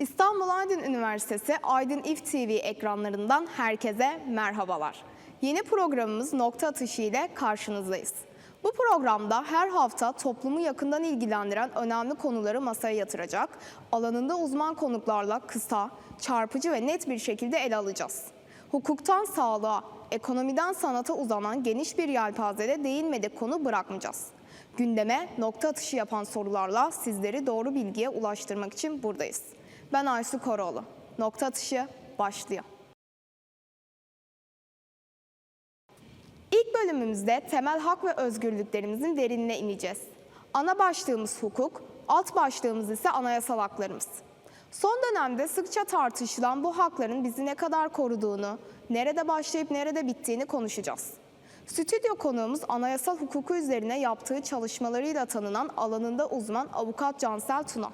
İstanbul Aydın Üniversitesi Aydın İF TV ekranlarından herkese merhabalar. Yeni programımız Nokta Atışı ile karşınızdayız. Bu programda her hafta toplumu yakından ilgilendiren önemli konuları masaya yatıracak, alanında uzman konuklarla kısa, çarpıcı ve net bir şekilde ele alacağız. Hukuktan sağlığa, ekonomiden sanata uzanan geniş bir yelpazede değinmedik konu bırakmayacağız. Gündeme nokta atışı yapan sorularla sizleri doğru bilgiye ulaştırmak için buradayız. Ben Aysu Koroğlu. Nokta atışı başlıyor. İlk bölümümüzde temel hak ve özgürlüklerimizin derinine ineceğiz. Ana başlığımız hukuk, alt başlığımız ise anayasal haklarımız. Son dönemde sıkça tartışılan bu hakların bizi ne kadar koruduğunu, nerede başlayıp nerede bittiğini konuşacağız. Stüdyo konuğumuz anayasal hukuku üzerine yaptığı çalışmalarıyla tanınan alanında uzman avukat Cansel Tuna.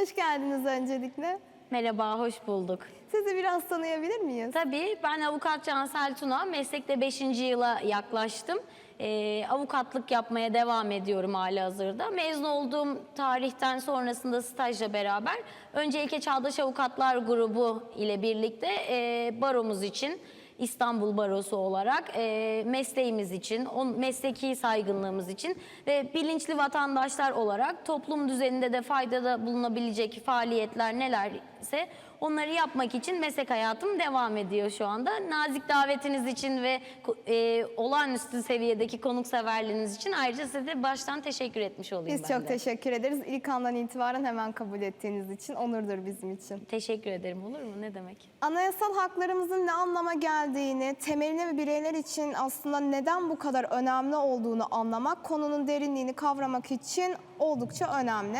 Hoş geldiniz öncelikle. Merhaba, hoş bulduk. Sizi biraz tanıyabilir miyiz? Tabii ben avukat Cansel Tuna, meslekte 5. yıla yaklaştım. Ee, avukatlık yapmaya devam ediyorum hala hazırda. Mezun olduğum tarihten sonrasında stajla beraber önce İlke Çağdaş Avukatlar Grubu ile birlikte e, baromuz için İstanbul Barosu olarak e, mesleğimiz için, on, mesleki saygınlığımız için ve bilinçli vatandaşlar olarak toplum düzeninde de faydada bulunabilecek faaliyetler nelerse onları yapmak için meslek hayatım devam ediyor şu anda. Nazik davetiniz için ve e, olağanüstü seviyedeki konukseverliğiniz için ayrıca size de baştan teşekkür etmiş olayım Biz ben çok de. teşekkür ederiz. İlk andan itibaren hemen kabul ettiğiniz için onurdur bizim için. Teşekkür ederim olur mu? Ne demek? Anayasal haklarımızın ne anlama geldiğini, temeline ve bireyler için aslında neden bu kadar önemli olduğunu anlamak, konunun derinliğini kavramak için oldukça önemli.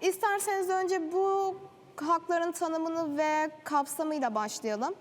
İsterseniz önce bu hakların tanımını ve kapsamıyla başlayalım.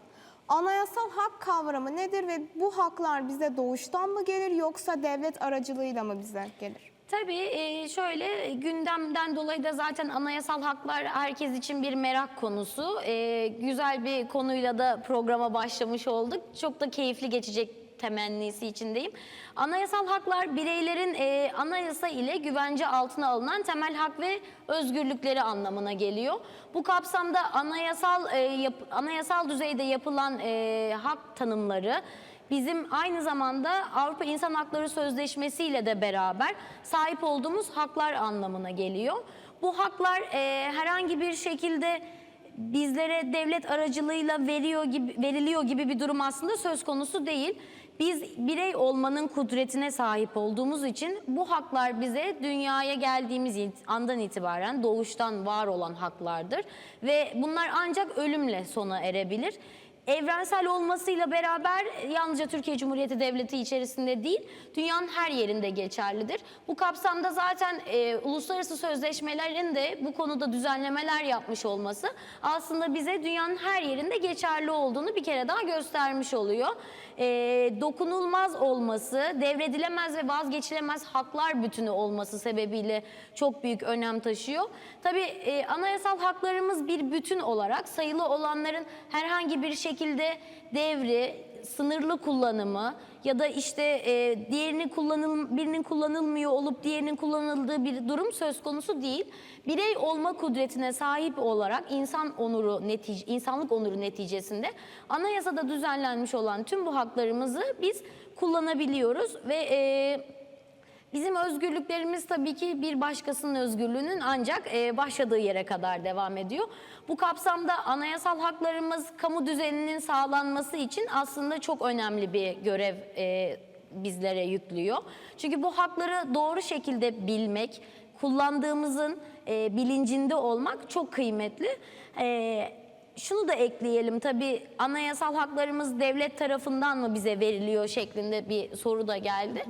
Anayasal hak kavramı nedir ve bu haklar bize doğuştan mı gelir yoksa devlet aracılığıyla mı bize gelir? Tabii e, şöyle gündemden dolayı da zaten anayasal haklar herkes için bir merak konusu. E, Güzel bir konuyla da programa başlamış olduk. Çok da keyifli geçecek temennisi içindeyim. Anayasal haklar bireylerin e, anayasa ile güvence altına alınan temel hak ve özgürlükleri anlamına geliyor. Bu kapsamda anayasal e, yap- anayasal düzeyde yapılan e, hak tanımları bizim aynı zamanda Avrupa İnsan Hakları Sözleşmesi ile de beraber sahip olduğumuz haklar anlamına geliyor. Bu haklar e, herhangi bir şekilde bizlere devlet aracılığıyla veriyor gibi veriliyor gibi bir durum aslında söz konusu değil. Biz birey olmanın kudretine sahip olduğumuz için bu haklar bize dünyaya geldiğimiz andan itibaren doğuştan var olan haklardır ve bunlar ancak ölümle sona erebilir. Evrensel olmasıyla beraber yalnızca Türkiye Cumhuriyeti Devleti içerisinde değil, dünyanın her yerinde geçerlidir. Bu kapsamda zaten e, uluslararası sözleşmelerin de bu konuda düzenlemeler yapmış olması aslında bize dünyanın her yerinde geçerli olduğunu bir kere daha göstermiş oluyor. E, dokunulmaz olması, devredilemez ve vazgeçilemez haklar bütünü olması sebebiyle çok büyük önem taşıyor. Tabii e, anayasal haklarımız bir bütün olarak sayılı olanların herhangi bir şekilde devri, sınırlı kullanımı ya da işte e, diğerinin kullanıl birinin kullanılmıyor olup diğerinin kullanıldığı bir durum söz konusu değil. Birey olma kudretine sahip olarak insan onuru netice insanlık onuru neticesinde anayasada düzenlenmiş olan tüm bu haklarımızı biz kullanabiliyoruz ve e, Bizim özgürlüklerimiz tabii ki bir başkasının özgürlüğünün ancak e, başladığı yere kadar devam ediyor. Bu kapsamda anayasal haklarımız kamu düzeninin sağlanması için aslında çok önemli bir görev e, bizlere yüklüyor. Çünkü bu hakları doğru şekilde bilmek, kullandığımızın e, bilincinde olmak çok kıymetli. Şunu da ekleyelim tabii anayasal haklarımız devlet tarafından mı bize veriliyor şeklinde bir soru da geldi.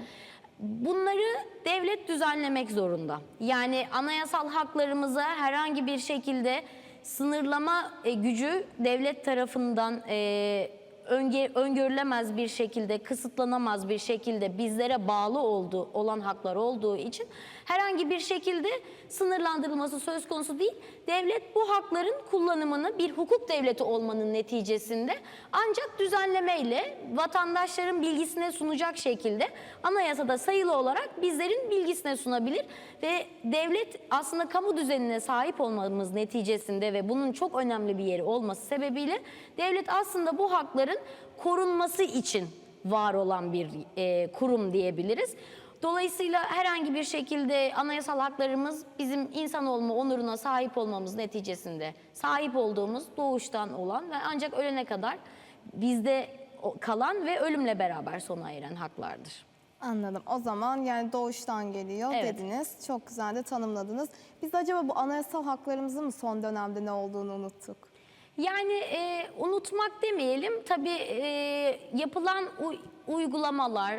Bunları devlet düzenlemek zorunda. Yani anayasal haklarımıza herhangi bir şekilde sınırlama e, gücü devlet tarafından e, önge- öngörülemez bir şekilde, kısıtlanamaz bir şekilde bizlere bağlı olduğu olan haklar olduğu için herhangi bir şekilde sınırlandırılması söz konusu değil. Devlet bu hakların kullanımını bir hukuk devleti olmanın neticesinde ancak düzenlemeyle vatandaşların bilgisine sunacak şekilde anayasada sayılı olarak bizlerin bilgisine sunabilir ve devlet aslında kamu düzenine sahip olmamız neticesinde ve bunun çok önemli bir yeri olması sebebiyle devlet aslında bu hakların korunması için var olan bir e, kurum diyebiliriz. Dolayısıyla herhangi bir şekilde anayasal haklarımız bizim insan olma onuruna sahip olmamız neticesinde sahip olduğumuz doğuştan olan ve ancak ölene kadar bizde kalan ve ölümle beraber sona eren haklardır. Anladım. O zaman yani doğuştan geliyor Evet. dediniz. Çok güzel de tanımladınız. Biz acaba bu anayasal haklarımızın mı son dönemde ne olduğunu unuttuk? Yani e, unutmak demeyelim tabii e, yapılan uy- uygulamalar,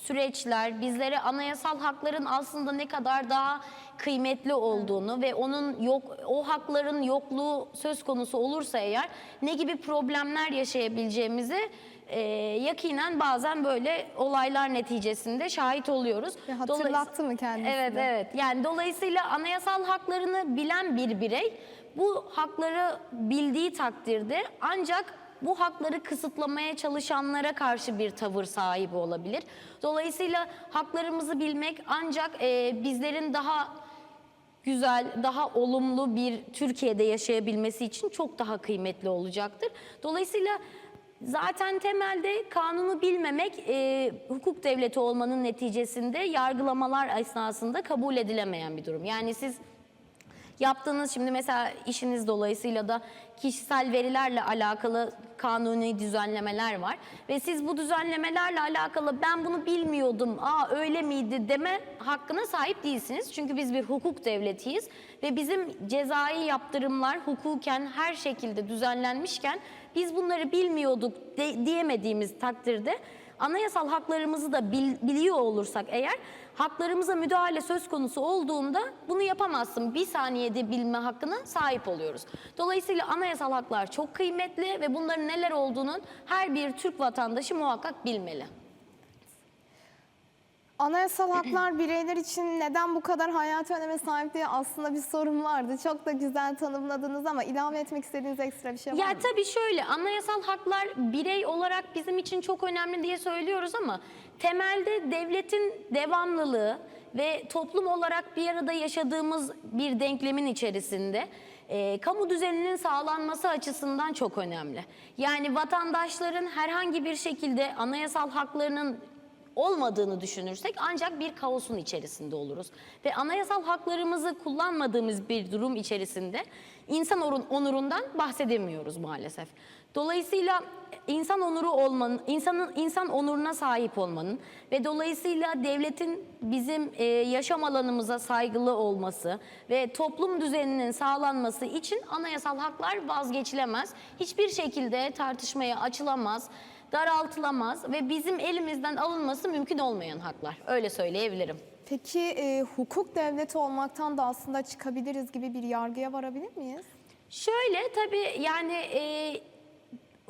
süreçler bizlere anayasal hakların aslında ne kadar daha kıymetli olduğunu ve onun yok o hakların yokluğu söz konusu olursa eğer ne gibi problemler yaşayabileceğimizi e, yakinen bazen böyle olaylar neticesinde şahit oluyoruz. Dolayıs- hatırlattı mı kendisini? Evet evet. Yani dolayısıyla anayasal haklarını bilen bir birey bu hakları bildiği takdirde ancak bu hakları kısıtlamaya çalışanlara karşı bir tavır sahibi olabilir. Dolayısıyla haklarımızı bilmek ancak e, bizlerin daha güzel, daha olumlu bir Türkiye'de yaşayabilmesi için çok daha kıymetli olacaktır. Dolayısıyla zaten temelde kanunu bilmemek e, hukuk devleti olmanın neticesinde yargılamalar esnasında kabul edilemeyen bir durum. Yani siz Yaptığınız şimdi mesela işiniz dolayısıyla da kişisel verilerle alakalı kanuni düzenlemeler var ve siz bu düzenlemelerle alakalı ben bunu bilmiyordum, aa öyle miydi deme hakkına sahip değilsiniz. Çünkü biz bir hukuk devletiyiz ve bizim cezai yaptırımlar hukuken her şekilde düzenlenmişken biz bunları bilmiyorduk de- diyemediğimiz takdirde anayasal haklarımızı da bil- biliyor olursak eğer haklarımıza müdahale söz konusu olduğunda bunu yapamazsın. Bir saniyede bilme hakkına sahip oluyoruz. Dolayısıyla anayasal haklar çok kıymetli ve bunların neler olduğunun her bir Türk vatandaşı muhakkak bilmeli. Anayasal haklar bireyler için neden bu kadar hayati öneme sahip diye aslında bir sorun vardı. Çok da güzel tanımladınız ama ilave etmek istediğiniz ekstra bir şey var Ya mı? tabii şöyle anayasal haklar birey olarak bizim için çok önemli diye söylüyoruz ama temelde devletin devamlılığı ve toplum olarak bir arada yaşadığımız bir denklemin içerisinde e, kamu düzeninin sağlanması açısından çok önemli. Yani vatandaşların herhangi bir şekilde anayasal haklarının olmadığını düşünürsek ancak bir kaosun içerisinde oluruz. Ve anayasal haklarımızı kullanmadığımız bir durum içerisinde insan onurundan bahsedemiyoruz maalesef. Dolayısıyla insan onuru olmanın, insanın insan onuruna sahip olmanın ve dolayısıyla devletin bizim e, yaşam alanımıza saygılı olması ve toplum düzeninin sağlanması için anayasal haklar vazgeçilemez. Hiçbir şekilde tartışmaya açılamaz daraltılamaz ve bizim elimizden alınması mümkün olmayan haklar. Öyle söyleyebilirim. Peki e, hukuk devleti olmaktan da aslında çıkabiliriz gibi bir yargıya varabilir miyiz? Şöyle tabii yani e,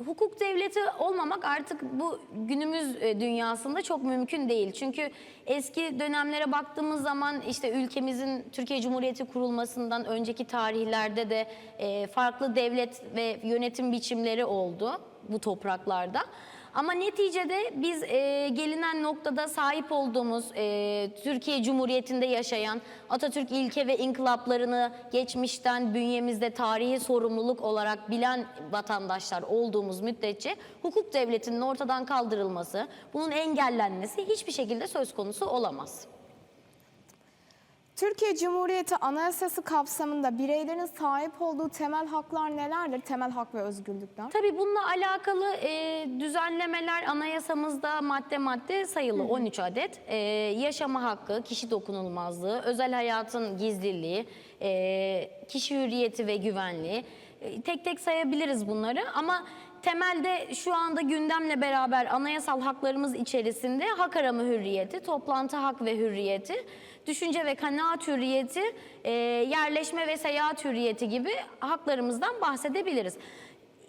hukuk devleti olmamak artık bu günümüz e, dünyasında çok mümkün değil. Çünkü eski dönemlere baktığımız zaman işte ülkemizin Türkiye Cumhuriyeti kurulmasından önceki tarihlerde de e, farklı devlet ve yönetim biçimleri oldu bu topraklarda. Ama neticede biz e, gelinen noktada sahip olduğumuz e, Türkiye Cumhuriyeti'nde yaşayan Atatürk ilke ve inkılaplarını geçmişten bünyemizde tarihi sorumluluk olarak bilen vatandaşlar olduğumuz müddetçe hukuk devletinin ortadan kaldırılması, bunun engellenmesi hiçbir şekilde söz konusu olamaz. Türkiye Cumhuriyeti Anayasası kapsamında bireylerin sahip olduğu temel haklar nelerdir? Temel hak ve özgürlükler. Tabii bununla alakalı e, düzenlemeler anayasamızda madde madde sayılı 13 adet. E, yaşama hakkı, kişi dokunulmazlığı, özel hayatın gizliliği, e, kişi hürriyeti ve güvenliği. E, tek tek sayabiliriz bunları ama temelde şu anda gündemle beraber anayasal haklarımız içerisinde hak arama hürriyeti, toplantı hak ve hürriyeti, düşünce ve kanaat hürriyeti, e, yerleşme ve seyahat hürriyeti gibi haklarımızdan bahsedebiliriz.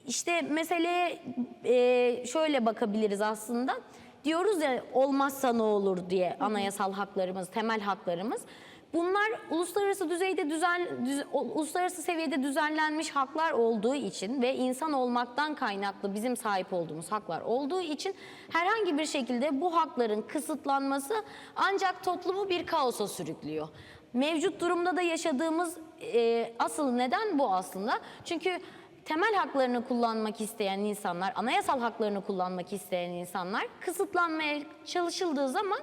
işte meseleye e, şöyle bakabiliriz aslında. Diyoruz ya olmazsa ne olur diye anayasal haklarımız, temel haklarımız. Bunlar uluslararası düzeyde düzen, düz- uluslararası seviyede düzenlenmiş haklar olduğu için ve insan olmaktan kaynaklı bizim sahip olduğumuz haklar olduğu için herhangi bir şekilde bu hakların kısıtlanması ancak toplumu bir kaosa sürüklüyor. Mevcut durumda da yaşadığımız e, asıl neden bu aslında. Çünkü temel haklarını kullanmak isteyen insanlar, anayasal haklarını kullanmak isteyen insanlar kısıtlanmaya çalışıldığı zaman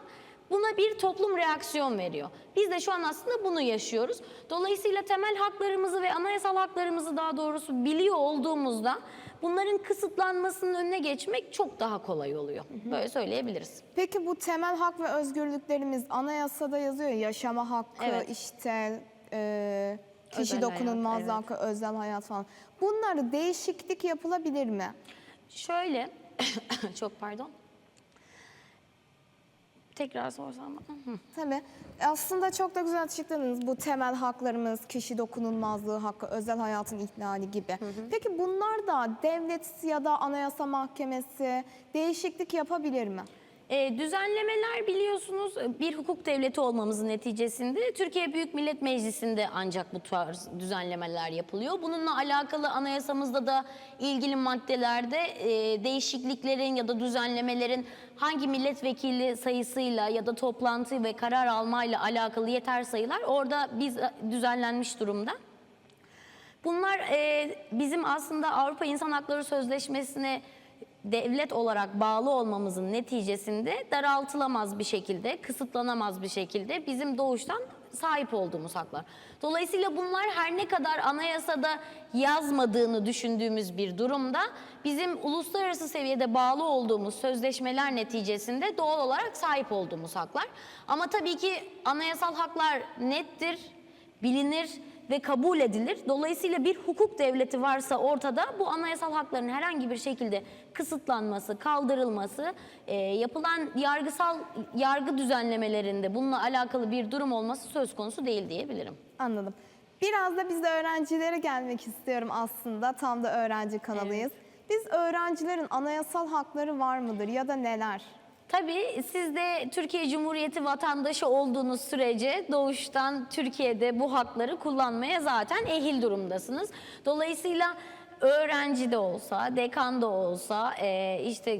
buna bir toplum reaksiyon veriyor. Biz de şu an aslında bunu yaşıyoruz. Dolayısıyla temel haklarımızı ve anayasal haklarımızı daha doğrusu biliyor olduğumuzda bunların kısıtlanmasının önüne geçmek çok daha kolay oluyor. Böyle söyleyebiliriz. Peki bu temel hak ve özgürlüklerimiz anayasada yazıyor ya, yaşama hakkı, Evet. işte e, kişi Özel hayat, dokunulmazlığı evet. hakkı, özel hayat falan. Bunları değişiklik yapılabilir mi? Şöyle, çok pardon. Tekrar sorsam. Hı. Tabii. Aslında çok da güzel açıkladınız. Bu temel haklarımız, kişi dokunulmazlığı hakkı, özel hayatın ihlali gibi. Peki bunlar da devlet ya da anayasa mahkemesi değişiklik yapabilir mi? E, düzenlemeler biliyorsunuz e, bir hukuk devleti olmamızın neticesinde Türkiye Büyük Millet Meclisi'nde ancak bu tarz düzenlemeler yapılıyor. Bununla alakalı anayasamızda da ilgili maddelerde e, değişikliklerin ya da düzenlemelerin hangi milletvekili sayısıyla ya da toplantı ve karar almayla alakalı yeter sayılar orada biz e, düzenlenmiş durumda. Bunlar e, bizim aslında Avrupa İnsan Hakları Sözleşmesi'ne devlet olarak bağlı olmamızın neticesinde daraltılamaz bir şekilde, kısıtlanamaz bir şekilde bizim doğuştan sahip olduğumuz haklar. Dolayısıyla bunlar her ne kadar anayasada yazmadığını düşündüğümüz bir durumda bizim uluslararası seviyede bağlı olduğumuz sözleşmeler neticesinde doğal olarak sahip olduğumuz haklar. Ama tabii ki anayasal haklar nettir, bilinir ve kabul edilir. Dolayısıyla bir hukuk devleti varsa ortada bu anayasal hakların herhangi bir şekilde kısıtlanması, kaldırılması, e, yapılan yargısal yargı düzenlemelerinde bununla alakalı bir durum olması söz konusu değil diyebilirim. Anladım. Biraz da biz de öğrencilere gelmek istiyorum aslında. Tam da öğrenci kanalıyız. Biz öğrencilerin anayasal hakları var mıdır ya da neler? Tabii siz de Türkiye Cumhuriyeti vatandaşı olduğunuz sürece doğuştan Türkiye'de bu hakları kullanmaya zaten ehil durumdasınız. Dolayısıyla öğrenci de olsa, dekan da olsa, e, işte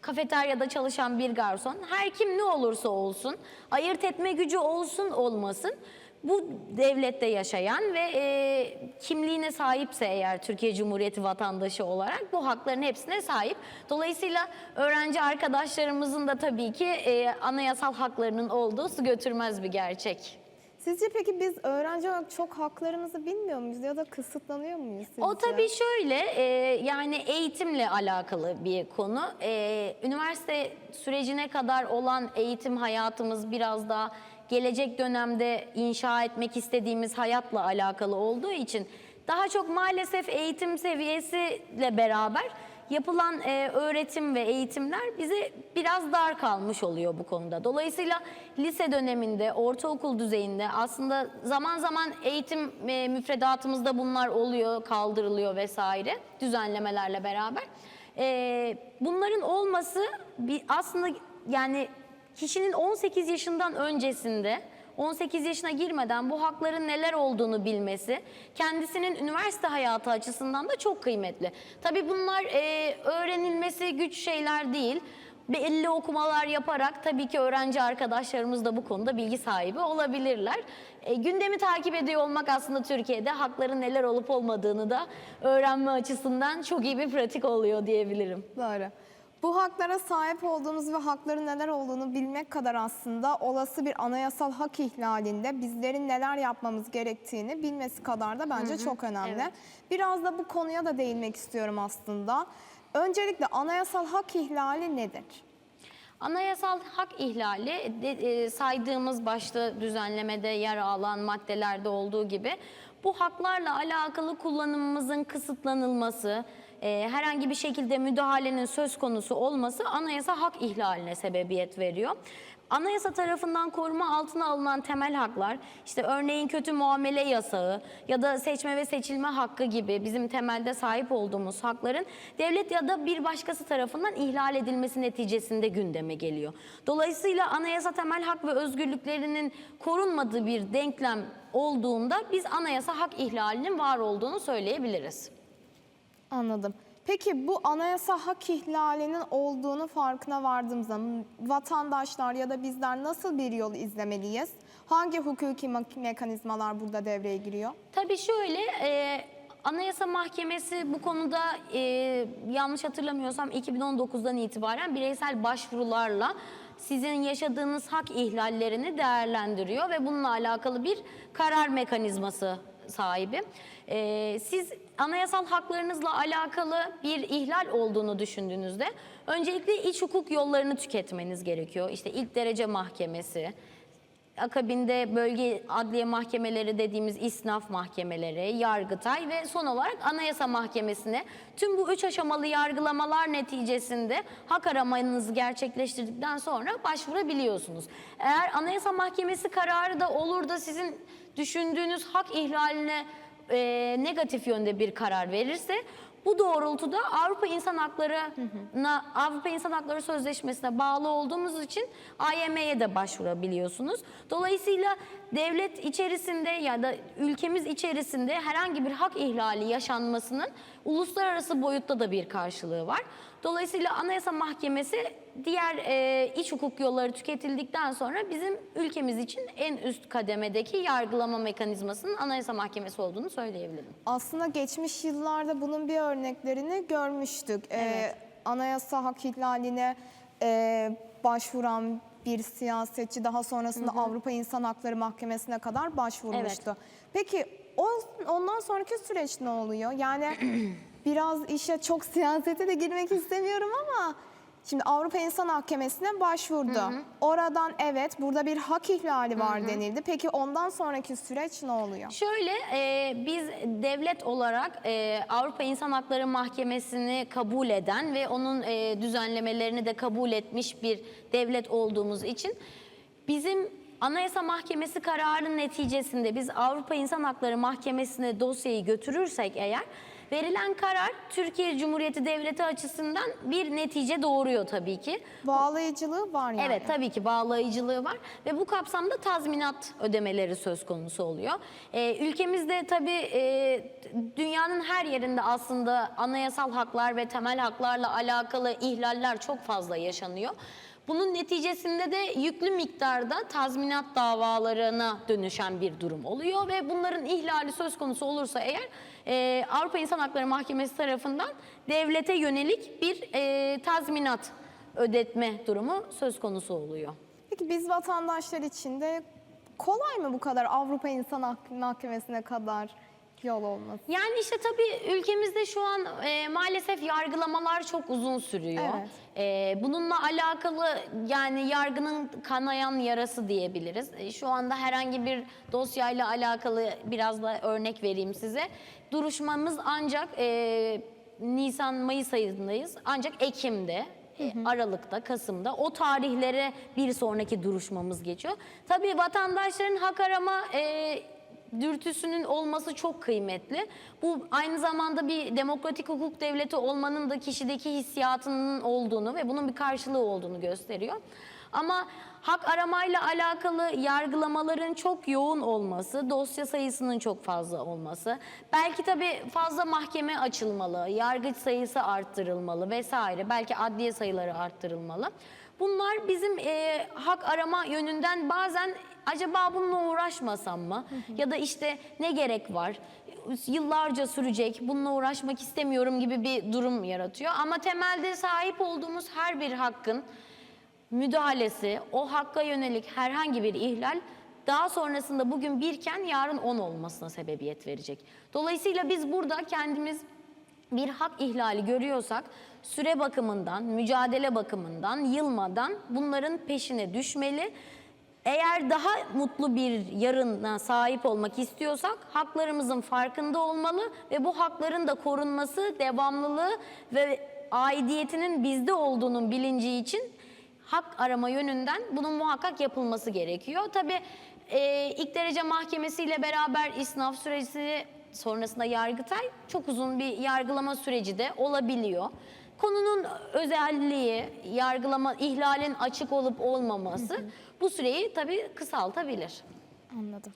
kafeteryada çalışan bir garson, her kim ne olursa olsun, ayırt etme gücü olsun olmasın, bu devlette yaşayan ve e, kimliğine sahipse eğer Türkiye Cumhuriyeti vatandaşı olarak bu hakların hepsine sahip. Dolayısıyla öğrenci arkadaşlarımızın da tabii ki e, anayasal haklarının olduğu su götürmez bir gerçek. Sizce peki biz öğrenci olarak çok haklarımızı bilmiyor muyuz ya da kısıtlanıyor muyuz sizce? O tabii şöyle e, yani eğitimle alakalı bir konu. E, üniversite sürecine kadar olan eğitim hayatımız biraz daha gelecek dönemde inşa etmek istediğimiz hayatla alakalı olduğu için daha çok maalesef eğitim seviyesiyle beraber yapılan e, öğretim ve eğitimler bize biraz dar kalmış oluyor bu konuda. Dolayısıyla lise döneminde, ortaokul düzeyinde aslında zaman zaman eğitim e, müfredatımızda bunlar oluyor, kaldırılıyor vesaire düzenlemelerle beraber. E, bunların olması bir aslında yani kişinin 18 yaşından öncesinde 18 yaşına girmeden bu hakların neler olduğunu bilmesi kendisinin üniversite hayatı açısından da çok kıymetli. Tabii bunlar e, öğrenilmesi güç şeyler değil. Belli okumalar yaparak tabii ki öğrenci arkadaşlarımız da bu konuda bilgi sahibi olabilirler. E, gündemi takip ediyor olmak aslında Türkiye'de hakların neler olup olmadığını da öğrenme açısından çok iyi bir pratik oluyor diyebilirim. Doğru. Bu haklara sahip olduğumuz ve hakların neler olduğunu bilmek kadar aslında olası bir anayasal hak ihlalinde bizlerin neler yapmamız gerektiğini bilmesi kadar da bence çok önemli. evet. Biraz da bu konuya da değinmek istiyorum aslında. Öncelikle anayasal hak ihlali nedir? Anayasal hak ihlali de- e, saydığımız başta düzenlemede yer alan maddelerde olduğu gibi bu haklarla alakalı kullanımımızın kısıtlanılması, e, herhangi bir şekilde müdahalenin söz konusu olması anayasa hak ihlaline sebebiyet veriyor. Anayasa tarafından koruma altına alınan temel haklar, işte örneğin kötü muamele yasağı ya da seçme ve seçilme hakkı gibi bizim temelde sahip olduğumuz hakların devlet ya da bir başkası tarafından ihlal edilmesi neticesinde gündeme geliyor. Dolayısıyla anayasa temel hak ve özgürlüklerinin korunmadığı bir denklem olduğunda biz anayasa hak ihlalinin var olduğunu söyleyebiliriz. Anladım. Peki bu anayasa hak ihlalinin olduğunu farkına vardığımız zaman vatandaşlar ya da bizler nasıl bir yol izlemeliyiz? Hangi hukuki mek- mekanizmalar burada devreye giriyor? Tabii şöyle, e, Anayasa Mahkemesi bu konuda e, yanlış hatırlamıyorsam 2019'dan itibaren bireysel başvurularla sizin yaşadığınız hak ihlallerini değerlendiriyor ve bununla alakalı bir karar mekanizması sahibi. E, siz anayasal haklarınızla alakalı bir ihlal olduğunu düşündüğünüzde öncelikle iç hukuk yollarını tüketmeniz gerekiyor. İşte ilk derece mahkemesi, Akabinde bölge adliye mahkemeleri dediğimiz isnaf mahkemeleri, Yargıtay ve son olarak Anayasa Mahkemesi'ne tüm bu üç aşamalı yargılamalar neticesinde hak aramanızı gerçekleştirdikten sonra başvurabiliyorsunuz. Eğer Anayasa Mahkemesi kararı da olur da sizin düşündüğünüz hak ihlaline e, negatif yönde bir karar verirse bu doğrultuda Avrupa İnsan Hakları'na, Avrupa İnsan Hakları Sözleşmesi'ne bağlı olduğumuz için AYM'ye de başvurabiliyorsunuz. Dolayısıyla devlet içerisinde ya da ülkemiz içerisinde herhangi bir hak ihlali yaşanmasının uluslararası boyutta da bir karşılığı var. Dolayısıyla Anayasa Mahkemesi diğer e, iç hukuk yolları tüketildikten sonra bizim ülkemiz için en üst kademedeki yargılama mekanizmasının Anayasa Mahkemesi olduğunu söyleyebilirim. Aslında geçmiş yıllarda bunun bir örneklerini görmüştük. Ee, Evet. anayasa hak ihlaline e, başvuran bir siyasetçi daha sonrasında Avrupa İnsan Hakları Mahkemesi'ne kadar başvurmuştu. Peki o, ondan sonraki süreç ne oluyor? Yani biraz işe çok siyasete de girmek istemiyorum ama şimdi Avrupa İnsan Mahkemesi'ne başvurdu. Oradan evet burada bir hak ihlali var denildi. Peki ondan sonraki süreç ne oluyor? Şöyle e, biz devlet olarak e, Avrupa İnsan Hakları Mahkemesi'ni kabul eden ve onun e, düzenlemelerini de kabul etmiş bir devlet olduğumuz için bizim Anayasa Mahkemesi kararının neticesinde biz Avrupa İnsan Hakları Mahkemesi'ne dosyayı götürürsek eğer verilen karar Türkiye Cumhuriyeti Devleti açısından bir netice doğuruyor tabii ki. Bağlayıcılığı var yani. Evet tabii ki bağlayıcılığı var ve bu kapsamda tazminat ödemeleri söz konusu oluyor. Ee, ülkemizde tabii e, dünyanın her yerinde aslında anayasal haklar ve temel haklarla alakalı ihlaller çok fazla yaşanıyor. Bunun neticesinde de yüklü miktarda tazminat davalarına dönüşen bir durum oluyor ve bunların ihlali söz konusu olursa eğer e, Avrupa İnsan Hakları Mahkemesi tarafından devlete yönelik bir e, tazminat ödetme durumu söz konusu oluyor. Peki biz vatandaşlar için de kolay mı bu kadar Avrupa İnsan Hakkı Mahkemesi'ne kadar yol olması? Yani işte tabii ülkemizde şu an e, maalesef yargılamalar çok uzun sürüyor. Evet. E, bununla alakalı yani yargının kanayan yarası diyebiliriz. E, şu anda herhangi bir dosyayla alakalı biraz da örnek vereyim size. Duruşmamız ancak e, Nisan-Mayıs ayındayız. Ancak Ekim'de e, Aralık'ta, Kasım'da o tarihlere bir sonraki duruşmamız geçiyor. Tabii vatandaşların hak arama e, dürtüsünün olması çok kıymetli. Bu aynı zamanda bir demokratik hukuk devleti olmanın da kişideki hissiyatının olduğunu ve bunun bir karşılığı olduğunu gösteriyor. Ama hak aramayla alakalı yargılamaların çok yoğun olması, dosya sayısının çok fazla olması, belki tabii fazla mahkeme açılmalı, yargıç sayısı arttırılmalı vesaire, belki adliye sayıları arttırılmalı. Bunlar bizim e, hak arama yönünden bazen acaba bununla uğraşmasam mı? Ya da işte ne gerek var? Yıllarca sürecek, bununla uğraşmak istemiyorum gibi bir durum yaratıyor. Ama temelde sahip olduğumuz her bir hakkın müdahalesi, o hakka yönelik herhangi bir ihlal daha sonrasında bugün birken yarın on olmasına sebebiyet verecek. Dolayısıyla biz burada kendimiz bir hak ihlali görüyorsak süre bakımından, mücadele bakımından, yılmadan bunların peşine düşmeli. Eğer daha mutlu bir yarına sahip olmak istiyorsak haklarımızın farkında olmalı ve bu hakların da korunması, devamlılığı ve aidiyetinin bizde olduğunun bilinci için hak arama yönünden bunun muhakkak yapılması gerekiyor. Tabii e, ilk derece mahkemesiyle beraber isnaf süreci sonrasında Yargıtay çok uzun bir yargılama süreci de olabiliyor. Konunun özelliği, yargılama, ihlalin açık olup olmaması bu süreyi tabii kısaltabilir. Anladım.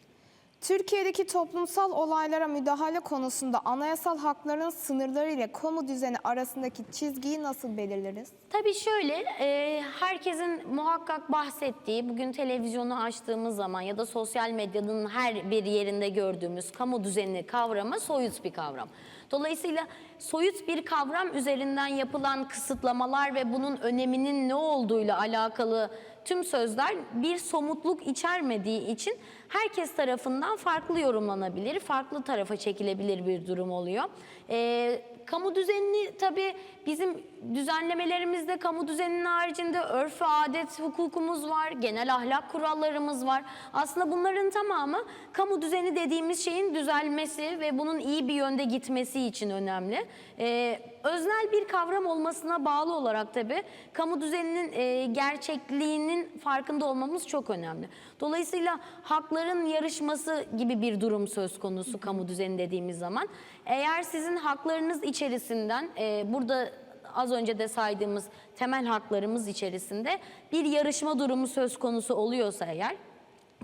Türkiye'deki toplumsal olaylara müdahale konusunda anayasal hakların sınırları ile kamu düzeni arasındaki çizgiyi nasıl belirleriz? Tabii şöyle, e, herkesin muhakkak bahsettiği, bugün televizyonu açtığımız zaman ya da sosyal medyanın her bir yerinde gördüğümüz kamu düzeni kavramı soyut bir kavram. Dolayısıyla soyut bir kavram üzerinden yapılan kısıtlamalar ve bunun öneminin ne olduğuyla alakalı tüm sözler bir somutluk içermediği için herkes tarafından farklı yorumlanabilir, farklı tarafa çekilebilir bir durum oluyor. Ee, kamu düzenini tabii bizim düzenlemelerimizde kamu düzeninin haricinde örfü adet hukukumuz var, genel ahlak kurallarımız var. Aslında bunların tamamı kamu düzeni dediğimiz şeyin düzelmesi ve bunun iyi bir yönde gitmesi için önemli. Ee, öznel bir kavram olmasına bağlı olarak tabii kamu düzeninin e, gerçekliğinin farkında olmamız çok önemli. Dolayısıyla hakların yarışması gibi bir durum söz konusu kamu düzeni dediğimiz zaman. Eğer sizin haklarınız içerisinden e, burada az önce de saydığımız temel haklarımız içerisinde bir yarışma durumu söz konusu oluyorsa eğer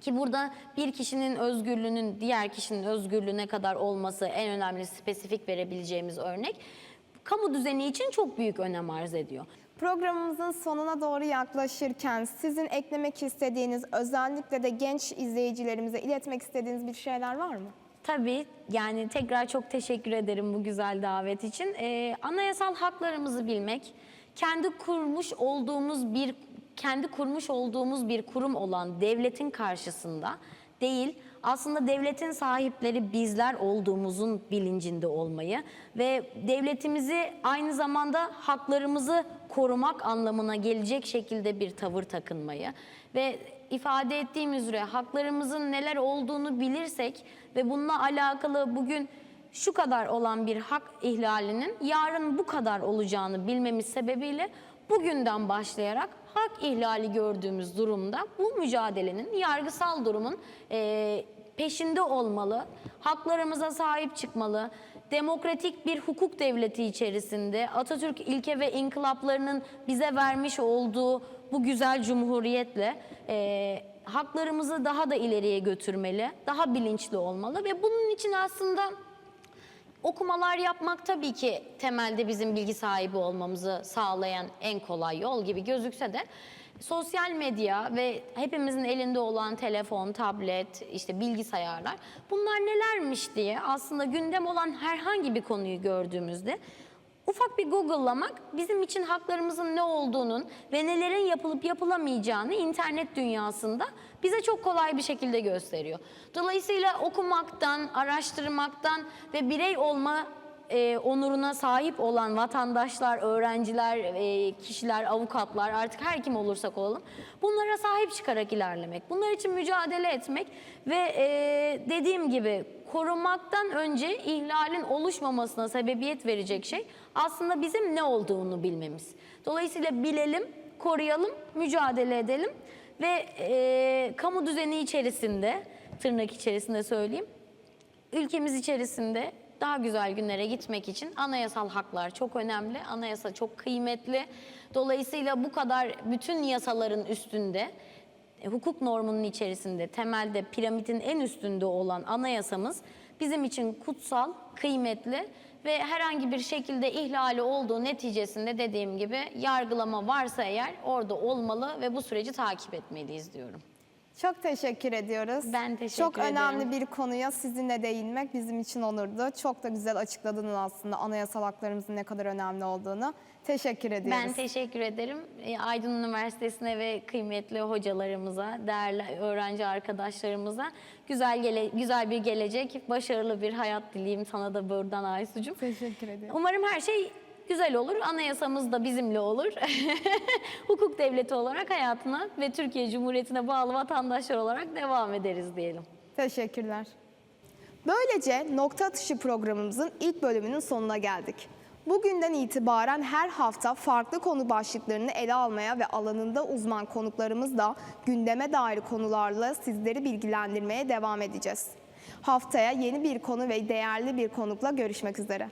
ki burada bir kişinin özgürlüğünün diğer kişinin özgürlüğüne kadar olması en önemli spesifik verebileceğimiz örnek kamu düzeni için çok büyük önem arz ediyor. Programımızın sonuna doğru yaklaşırken sizin eklemek istediğiniz, özellikle de genç izleyicilerimize iletmek istediğiniz bir şeyler var mı? Tabii yani tekrar çok teşekkür ederim bu güzel davet için. Ee, anayasal haklarımızı bilmek, kendi kurmuş olduğumuz bir kendi kurmuş olduğumuz bir kurum olan devletin karşısında değil, aslında devletin sahipleri bizler olduğumuzun bilincinde olmayı ve devletimizi aynı zamanda haklarımızı korumak anlamına gelecek şekilde bir tavır takınmayı ve ifade ettiğim üzere haklarımızın neler olduğunu bilirsek ve bununla alakalı bugün şu kadar olan bir hak ihlalinin yarın bu kadar olacağını bilmemiz sebebiyle bugünden başlayarak hak ihlali gördüğümüz durumda bu mücadelenin yargısal durumun eee, peşinde olmalı, haklarımıza sahip çıkmalı, demokratik bir hukuk devleti içerisinde Atatürk ilke ve inkılaplarının bize vermiş olduğu bu güzel cumhuriyetle eee, haklarımızı daha da ileriye götürmeli, daha bilinçli olmalı ve bunun için aslında Okumalar yapmak tabii ki temelde bizim bilgi sahibi olmamızı sağlayan en kolay yol gibi gözükse de sosyal medya ve hepimizin elinde olan telefon, tablet, işte bilgisayarlar bunlar nelermiş diye aslında gündem olan herhangi bir konuyu gördüğümüzde ufak bir Google'lamak bizim için haklarımızın ne olduğunun ve nelerin yapılıp yapılamayacağını internet dünyasında bize çok kolay bir şekilde gösteriyor. Dolayısıyla okumaktan, araştırmaktan ve birey olma e, onuruna sahip olan vatandaşlar, öğrenciler, e, kişiler, avukatlar artık her kim olursak olalım bunlara sahip çıkarak ilerlemek, bunlar için mücadele etmek ve e, dediğim gibi korumaktan önce ihlalin oluşmamasına sebebiyet verecek şey aslında bizim ne olduğunu bilmemiz. Dolayısıyla bilelim, koruyalım, mücadele edelim ve e, kamu düzeni içerisinde, tırnak içerisinde söyleyeyim, ülkemiz içerisinde daha güzel günlere gitmek için anayasal haklar çok önemli. Anayasa çok kıymetli. Dolayısıyla bu kadar bütün yasaların üstünde hukuk normunun içerisinde temelde piramidin en üstünde olan anayasamız bizim için kutsal, kıymetli ve herhangi bir şekilde ihlali olduğu neticesinde dediğim gibi yargılama varsa eğer orada olmalı ve bu süreci takip etmeliyiz diyorum. Çok teşekkür ediyoruz. Ben teşekkür Çok önemli ederim. bir konuya sizinle değinmek bizim için onurdu. Çok da güzel açıkladınız aslında anayasal haklarımızın ne kadar önemli olduğunu. Teşekkür ediyoruz. Ben teşekkür ederim. E, Aydın Üniversitesi'ne ve kıymetli hocalarımıza, değerli öğrenci arkadaşlarımıza güzel gele, güzel bir gelecek, başarılı bir hayat dileyim sana da buradan Aysucuğum. Teşekkür ederim. Umarım her şey güzel olur. Anayasamız da bizimle olur. Hukuk devleti olarak hayatına ve Türkiye Cumhuriyeti'ne bağlı vatandaşlar olarak devam ederiz diyelim. Teşekkürler. Böylece nokta atışı programımızın ilk bölümünün sonuna geldik. Bugünden itibaren her hafta farklı konu başlıklarını ele almaya ve alanında uzman konuklarımızla gündeme dair konularla sizleri bilgilendirmeye devam edeceğiz. Haftaya yeni bir konu ve değerli bir konukla görüşmek üzere.